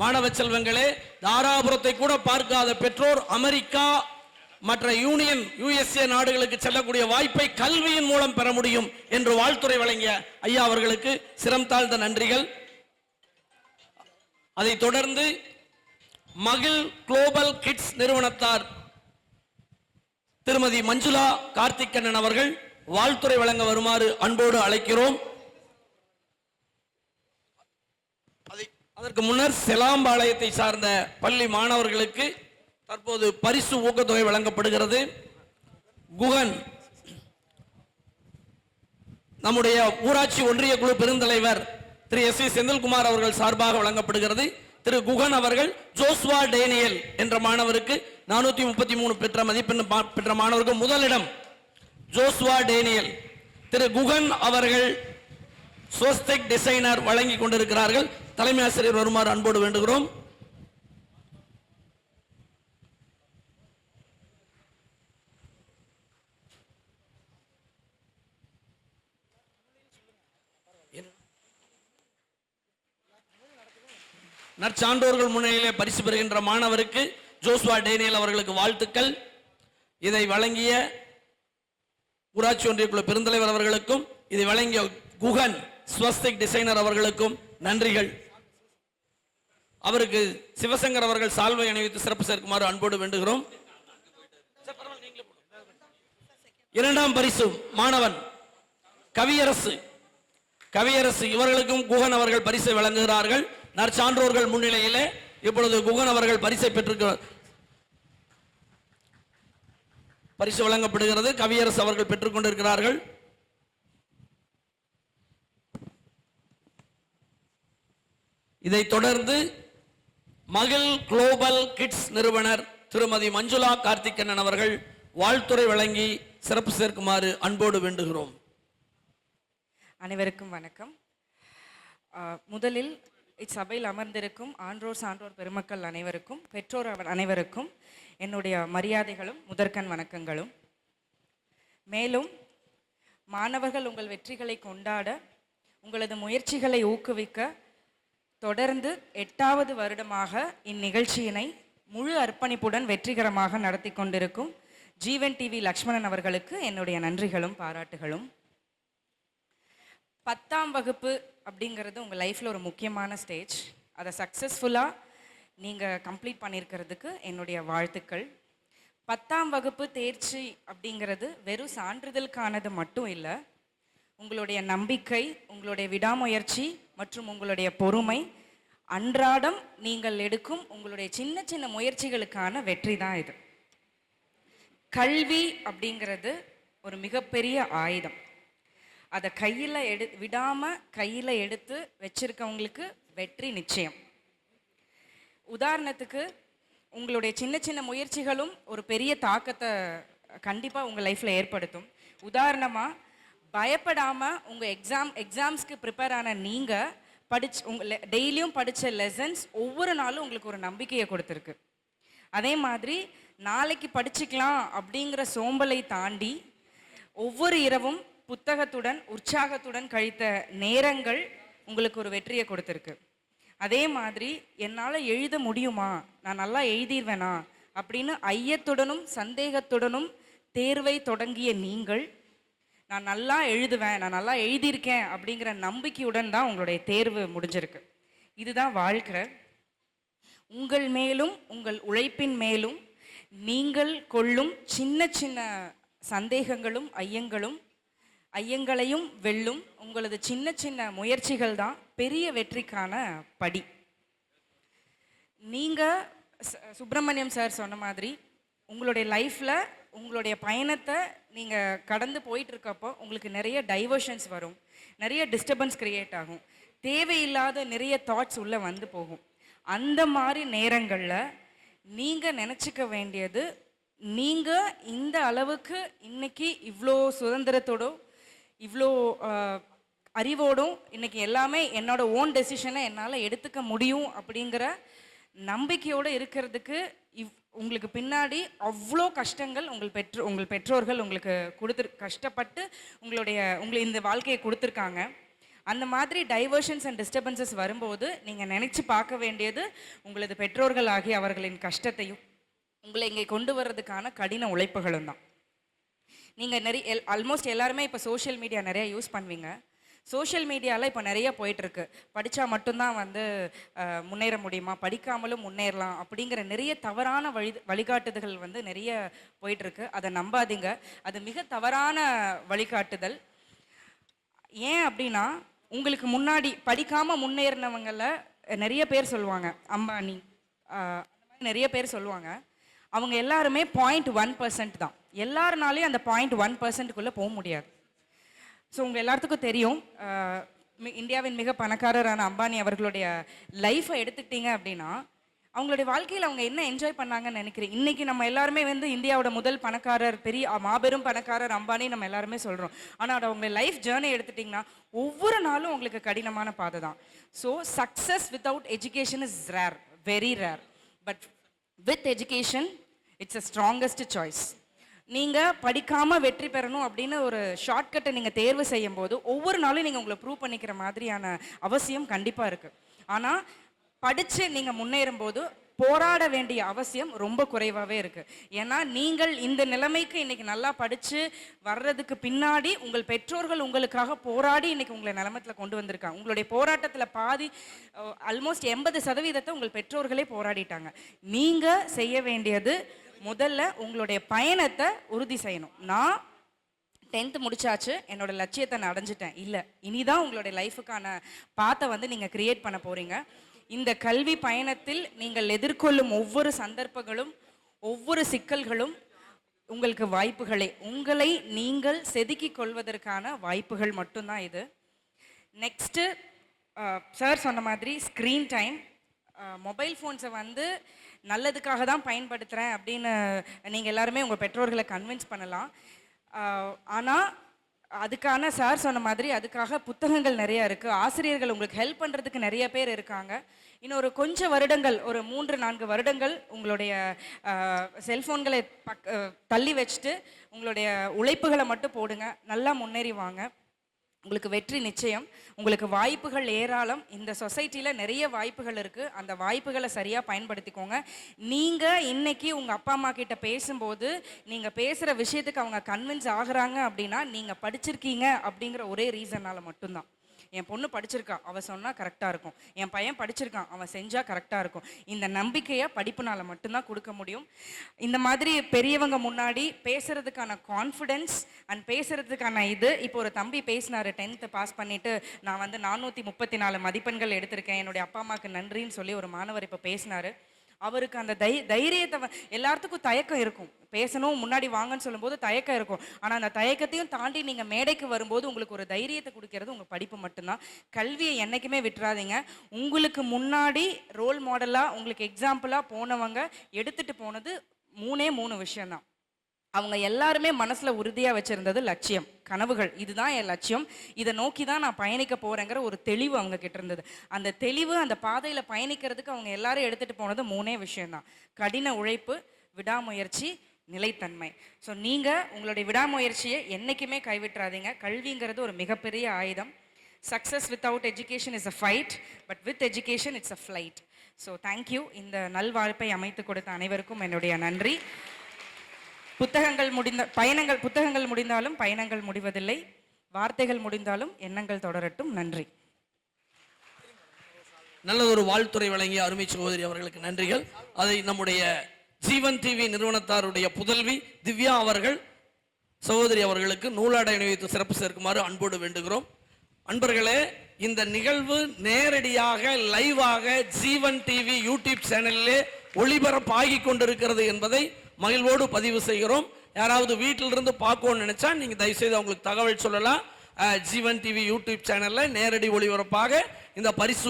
மாணவ செல்வங்களே தாராபுரத்தை கூட பார்க்காத பெற்றோர் அமெரிக்கா மற்ற யூனியன் யுஎஸ்ஏ நாடுகளுக்கு செல்லக்கூடிய வாய்ப்பை கல்வியின் மூலம் பெற முடியும் என்று வாழ்த்துறை வழங்கிய ஐயா அவர்களுக்கு சிரம் தாழ்ந்த நன்றிகள். அதை தொடர்ந்து மகிழ் குளோபல் கிட்ஸ் நிறுவனத்தார் திருமதி மஞ்சுளா கார்த்திகண்ணன் அவர்கள் வாழ்த்துறை வழங்க வருமாறு அன்போடு அழைக்கிறோம். அதற்கு முன்னர் செலாம்பாளையத்தை சார்ந்த பள்ளி மாணவர்களுக்கு தற்போது பரிசு ஊக்கத்தொகை வழங்கப்படுகிறது. குகன் நம்முடைய ஊராட்சி ஒன்றிய குழு பெருந்தலைவர் திரு எஸ் வி செந்தில்குமார் அவர்கள் சார்பாக வழங்கப்படுகிறது. திரு குகன் அவர்கள் ஜோஸ்வா டேனியல் என்ற மாணவருக்கு நானூற்றி முப்பத்தி மூணு பெற்ற மதிப்பெண் பெற்ற மாணவருக்கு முதலிடம் ஜோஸ்வா டேனியல். திரு குகன் அவர்கள் சோஸ்டெக் டிசைனர் வழங்கி கொண்டிருக்கிறார்கள். தலைமை ஆசிரியர் வருமாறு அன்போடு வேண்டுகிறோம். நற்சான்றோர்கள் முன்னிலையிலே பரிசு பெறுகின்ற மாணவருக்கு ஜோஸ்வா டேனியல் அவர்களுக்கு வாழ்த்துக்கள். இதை வழங்கிய ஊராட்சி ஒன்றிய குழு பெருந்தலைவர் அவர்களுக்கும் இதை வழங்கிய குகன் ஸ்வஸ்திக் டிசைனர் அவர்களுக்கும் நன்றிகள். அவருக்கு சிவசங்கர் அவர்கள் சால்வை அணிவித்து சிறப்பு சேர்க்குமாறு அன்போடு வேண்டுகிறோம். இரண்டாம் பரிசு மாணவன் கவியரசு. கவியரசு இவர்களுக்கும் குகன் அவர்கள் பரிசை வழங்குகிறார்கள். நற்சான்றோர்கள் முன்னிலையிலே இப்பொழுது குகன் அவர்கள் பரிசை பெற்றிருக்கிறார் பரிசு வழங்கப்படுகிறது. கவியரசு அவர்கள் பெற்றுக்கொண்டிருக்கிறார்கள். இதை இதைத் தொடர்ந்து மகிழ் குளோபல் கிட்ஸ் நிறுவனர் திருமதி மஞ்சுளா கார்த்திகண்ணன் அவர்கள் வாழ்த்துறை வழங்கி சிறப்பு சேர்க்குமாறு அன்போடு வேண்டுகிறோம். அனைவருக்கும் வணக்கம். முதலில் இச்சபையில் அமர்ந்திருக்கும் ஆன்றோர் சான்றோர் பெருமக்கள் அனைவருக்கும் பெற்றோர் அவர் அனைவருக்கும் என்னுடைய மரியாதைகளும் முதற்கண் வணக்கங்களும். மேலும் மாணவர்கள் உங்கள் வெற்றிகளை கொண்டாட உங்களது முயற்சிகளை ஊக்குவிக்க தொடர்ந்து எட்டாவது வருடமாக இந்நிகழ்ச்சியினை முழு அர்ப்பணிப்புடன் வெற்றிகரமாக நடத்தி கொண்டிருக்கும் ஜீவன் டிவி லக்ஷ்மணன் அவர்களுக்கு என்னுடைய நன்றிகளும் பாராட்டுகளும். பத்தாம் வகுப்பு அப்படிங்கிறது உங்கள் லைஃப்பில் ஒரு முக்கியமான ஸ்டேஜ். அதை சக்ஸஸ்ஃபுல்லாக நீங்கள் கம்ப்ளீட் பண்ணியிருக்கிறதுக்கு என்னுடைய வாழ்த்துக்கள். பத்தாம் வகுப்பு தேர்ச்சி அப்படிங்கிறது வெறும் சான்றிதழுக்கானது மட்டும் இல்லை உங்களுடைய நம்பிக்கை உங்களுடைய விடாமுயற்சி மற்றும் உங்களுடைய பொறுமை அன்றாடம் நீங்கள் எடுக்கும் உங்களுடைய சின்ன சின்ன முயற்சிகளுக்கான வெற்றி தான் இது. கல்வி அப்படிங்கிறது ஒரு மிகப்பெரிய ஆயுதம். அதை கையில் எடு விடாமல் கையில் எடுத்து வச்சிருக்கவங்களுக்கு வெற்றி நிச்சயம். உதாரணத்துக்கு உங்களுடைய சின்ன சின்ன முயற்சிகளும் ஒரு பெரிய தாக்கத்தை கண்டிப்பாக உங்கள் லைஃப்பில் ஏற்படுத்தும். உதாரணமாக பயப்படாமல் உங்கள் எக்ஸாம் எக்ஸாம்ஸ்க்கு ப்ரிப்பேர் ஆன நீங்கள் படிச்சு உங்கள் டெய்லியும் படித்த லெசன்ஸ் ஒவ்வொரு நாளும் உங்களுக்கு ஒரு நம்பிக்கையை கொடுத்துருக்கு. அதே மாதிரி நாளைக்கு படிச்சுக்கலாம் அப்படிங்கிற சோம்பலை தாண்டி ஒவ்வொரு இரவும் புத்தகத்துடன் உற்சாகத்துடன் கழித்த நேரங்கள் உங்களுக்கு ஒரு வெற்றியை கொடுத்துருக்கு. அதே மாதிரி என்னால் எழுத முடியுமா? நான் நல்லா எழுதிடுவேனா அப்படின்னு ஐயத்துடனும் சந்தேகத்துடனும் தேர்வை தொடங்கிய நீங்கள் நான் நல்லா எழுதுவேன் நான் நல்லா எழுதியிருக்கேன் அப்படிங்கிற நம்பிக்கையுடன் தான் உங்களுடைய தேர்வு முடிஞ்சிருக்கு. இதுதான் வாழ்க்கை. உங்கள் மேலும் உங்கள் உழைப்பின் மேலும் நீங்கள் கொள்ளும் சின்ன சின்ன சந்தேகங்களும் ஐயங்களும் ஐயங்களையும் வெல்லும் உங்களது சின்ன சின்ன முயற்சிகள் தான் பெரிய வெற்றிக்கான படி. நீங்கள் சுப்பிரமணியம் சார் சொன்ன மாதிரி உங்களுடைய லைஃப்பில் உங்களுடைய பயணத்தை நீங்கள் கடந்து போயிட்டு இருக்கப்போ உங்களுக்கு நிறைய டைவர்ஷன்ஸ் வரும். நிறைய டிஸ்டர்பன்ஸ் கிரியேட் ஆகும். தேவையில்லாத நிறைய தாட்ஸ் உள்ளே வந்து போகும். அந்த மாதிரி நேரங்களில் நீங்கள் நினச்சிக்க வேண்டியது நீங்கள் இந்த அளவுக்கு இன்னைக்கு இவ்வளோ சுதந்திரத்தோடும் இவ்வளோ அறிவோடும் இன்னைக்கு எல்லாமே என்னோட ஓன் டெசிஷனை என்னால் எடுத்துக்க முடியும் அப்படிங்கிற நம்பிக்கையோடு இருக்கிறதுக்கு இவ் உங்களுக்கு பின்னாடி அவ்வளோ கஷ்டங்கள் உங்கள் பெற்றோ உங்கள் பெற்றோர்கள் உங்களுக்கு கொடுத்துரு கஷ்டப்பட்டு உங்களுடைய உங்களை இந்த வாழ்க்கையை கொடுத்துருக்காங்க. அந்த மாதிரி டைவர்ஷன்ஸ் அண்ட் டிஸ்டர்பன்சஸ் வரும்போது நீங்கள் நினச்சி பார்க்க வேண்டியது உங்களது பெற்றோர்கள் ஆகிய அவர்களின் கஷ்டத்தையும் உங்களை இங்கே கொண்டு வர்றதுக்கான கடின உழைப்புகளும் தான். நீங்கள் நிறைய ஆல்மோஸ்ட் எல்லாருமே இப்போ சோஷியல் மீடியா நிறையா யூஸ் பண்ணுவீங்க. சோஷியல் மீடியாவில் இப்போ நிறைய போயிட்டுருக்கு. படித்தா மட்டும்தான் வந்து முன்னேற முடியுமா? படிக்காமலும் முன்னேறலாம் அப்படிங்கிற நிறைய தவறான வழி வழிகாட்டுதல்கள் வந்து நிறைய போயிட்டுருக்கு. அதை நம்பாதீங்க. அது மிக தவறான வழிகாட்டுதல். ஏன் அப்படின்னா உங்களுக்கு முன்னாடி படிக்காமல் முன்னேறினவங்கள நிறைய பேர் சொல்லுவாங்க. அம்பானி அந்த மாதிரி நிறைய பேர் சொல்லுவாங்க. அவங்க எல்லாருமே பாயிண்ட் ஒன் பர்சன்ட் தான். எல்லாருனாலையும் அந்த பாயிண்ட் ஒன் பர்சன்ட்டுக்குள்ளே போக முடியாது. ஸோ உங்கள் எல்லாத்துக்கும் தெரியும் இந்தியாவின் மிக பணக்காரரான அம்பானி அவர்களுடைய லைஃப்பை எடுத்துக்கிட்டீங்க அப்படின்னா அவங்களுடைய வாழ்க்கையில் அவங்க என்ன என்ஜாய் பண்ணாங்கன்னு நினைக்கிறேன் இன்னைக்கு நம்ம எல்லாருமே வந்து இந்தியாவோட முதல் பணக்காரர் பெரிய மாபெரும் பணக்காரர் அம்பானி நம்ம எல்லாருமே சொல்கிறோம் ஆனால் அவங்க லைஃப் ஜேர்னி எடுத்துட்டிங்கன்னா ஒவ்வொரு நாளும் உங்களுக்கு கடினமான பாதை தான். So success without education is rare very rare but with education it's a strongest choice நீங்கள் படிக்காமல் வெற்றி பெறணும் அப்படின்னு ஒரு ஷார்ட்கட்டை நீங்கள் தேர்வு செய்யும் போது ஒவ்வொரு நாளும் நீங்கள் உங்களை ப்ரூவ் பண்ணிக்கிற மாதிரியான அவசியம் கண்டிப்பாக இருக்குது ஆனால் படித்து நீங்கள் முன்னேறும் போது போராட வேண்டிய அவசியம் ரொம்ப குறைவாகவே இருக்குது ஏன்னா நீங்கள் இந்த நிலைமைக்கு இன்னைக்கு நல்லா படித்து வர்றதுக்கு பின்னாடி உங்கள் பெற்றோர்கள் உங்களுக்காக போராடி இன்னைக்கு உங்களை நிலமத்தில் கொண்டு வந்திருக்காங்க உங்களுடைய போராட்டத்தில் பாதி ஆல்மோஸ்ட் எண்பது சதவீதத்தை உங்கள் பெற்றோர்களே போராடிட்டாங்க. நீங்கள் செய்ய வேண்டியது முதல்ல உங்களுடைய பயணத்தை உறுதி செய்யணும். நான் டென்த்து முடிச்சாச்சு. என்னோட லட்சியத்தை நான் அடைஞ்சிட்டேன். இல்லை இனிதான் உங்களுடைய லைஃபுக்கான பாத்தை வந்து நீங்கள் கிரியேட் பண்ண போகிறீங்க இந்த கல்வி பயணத்தில் நீங்கள் எதிர்கொள்ளும் ஒவ்வொரு சந்தர்ப்பங்களும் ஒவ்வொரு சிக்கல்களும் உங்களுக்கு வாய்ப்புகளே. உங்களை நீங்கள் செதுக்கி கொள்வதற்கான வாய்ப்புகள் மட்டும்தான் இது. நெக்ஸ்ட்டு சார் சொன்ன மாதிரி ஸ்க்ரீன் டைம் மொபைல் ஃபோன்ஸை வந்து நல்லதுக்காக தான் பயன்படுத்துகிறேன் அப்படின்னு நீங்கள் எல்லாருமே உங்கள் பெற்றோர்களை கன்வின்ஸ் பண்ணலாம். ஆனால் அதுக்கான சார் சொன்ன மாதிரி அதுக்காக புத்தகங்கள் நிறைய இருக்குது ஆசிரியர்கள் உங்களுக்கு ஹெல்ப் பண்ணுறதுக்கு நிறைய பேர் இருக்காங்க. இன்னொரு கொஞ்சம் வருடங்கள் ஒரு மூன்று நான்கு வருடங்கள் உங்களுடைய செல்ஃபோன்களை பக் தள்ளி வச்சுட்டு உங்களுடைய உழைப்புகளை மட்டும் போடுங்க. நல்லா முன்னேறி வாங்க. உங்களுக்கு வெற்றி நிச்சயம். உங்களுக்கு வாய்ப்புகள் ஏராளம். இந்த சொசைட்டியில் நிறைய வாய்ப்புகள் இருக்குது அந்த வாய்ப்புகளை சரியாக பயன்படுத்திக்கோங்க. நீங்கள் இன்னைக்கு உங்கள் அப்பா அம்மா கிட்ட பேசும்போது நீங்கள் பேசுகிற விஷயத்துக்கு அவங்க கன்வின்ஸ் ஆகுறாங்க அப்படின்னா நீங்கள் படிச்சிருக்கீங்க அப்படிங்கிற ஒரே ரீசனால் மட்டும்தான். என் பொண்ணு படிச்சிருக்கா அவ சொன்னா கரெக்டாக இருக்கும். என் பையன் படிச்சிருக்கான் அவன் செஞ்சா கரெக்டாக இருக்கும். இந்த நம்பிக்கையை படிப்புனால மட்டும்தான் கொடுக்க முடியும். இந்த மாதிரி பெரியவங்க முன்னாடி பேசுறதுக்கான கான்ஃபிடென்ஸ் அண்ட் பேசுறதுக்கான இது இப்போ ஒரு தம்பி பேசினாரு டென்த்து பாஸ் பண்ணிட்டு நான் வந்து நானூற்றி முப்பத்தி நாலு மதிப்பெண்கள் எடுத்திருக்கேன் என்னுடைய அப்பா அம்மாவுக்கு நன்றின்னு சொல்லி ஒரு மாணவர் இப்போ பேசினாரு. அவருக்கு அந்த தை தைரியத்தை எல்லாத்துக்கும் தயக்கம் இருக்கும். பேசணும் முன்னாடி வாங்கன்னு சொல்லும்போது தயக்கம் இருக்கும். ஆனால் அந்த தயக்கத்தையும் தாண்டி நீங்கள் மேடைக்கு வரும்போது உங்களுக்கு ஒரு தைரியத்தை கொடுக்கறது உங்கள் படிப்பு மட்டும்தான். கல்வியை என்றைக்குமே விட்டுறாதீங்க. உங்களுக்கு முன்னாடி ரோல் மாடலாக உங்களுக்கு எக்ஸாம்பிளாக போனவங்க எடுத்துட்டு போனது மூணே மூணு விஷயம்தான். அவங்க எல்லாருமே மனசில் உறுதியாக வச்சுருந்தது லட்சியம். கனவுகள் இதுதான் என் லட்சியம். இதை நோக்கி தான் நான் பயணிக்க போகிறேங்கிற ஒரு தெளிவு அவங்க கிட்ட இருந்தது. அந்த தெளிவு அந்த பாதையில் பயணிக்கிறதுக்கு அவங்க எல்லாரும் எடுத்துட்டு போனது மூணே விஷயம்தான். கடின உழைப்பு விடாமுயற்சி நிலைத்தன்மை. ஸோ நீங்கள் உங்களுடைய விடாமுயற்சியை என்றைக்குமே கைவிட்டுறாதீங்க. கல்விங்கிறது ஒரு மிகப்பெரிய ஆயுதம். Success without education is a fight but with education it's a flight so thank you இந்த நல்வாழ்ப்பை அமைத்து கொடுத்த அனைவருக்கும் என்னுடைய நன்றி. புத்தகங்கள் முடிந்த பயணங்கள் புத்தகங்கள் முடிந்தாலும் பயணங்கள் முடிவதில்லை. வார்த்தைகள் முடிந்தாலும் எண்ணங்கள் தொடரட்டும். நன்றி. நல்ல ஒரு வாழ்த்துறை வழங்கிய அருமை சகோதரி அவர்களுக்கு நன்றிகள். அதை நம்முடைய ஜீவன் டிவி நிறுவனத்தாருடைய புதல்வி திவ்யா அவர்கள் சகோதரி அவர்களுக்கு நூலாடை அணிவித்து சிறப்பு சேர்க்குமாறு அன்போடு வேண்டுகிறோம். அன்பர்களே இந்த நிகழ்வு நேரடியாக லைவாக ஜீவன் டிவி யூடியூப் சேனலிலே ஒளிபரப்பாகி கொண்டிருக்கிறது என்பதை மகிழ்வோடு பதிவு செய்கிறோம். யாராவது வீட்டிலிருந்து பார்க்கணும்னு நினைச்சா நீங்க தயவுசெய்து அவங்களுக்கு தகவல் சொல்லலாம். ஜீவன் டிவி யூடியூப் சேனல்ல நேரடி ஒளிபரப்பாக இந்த பரிசு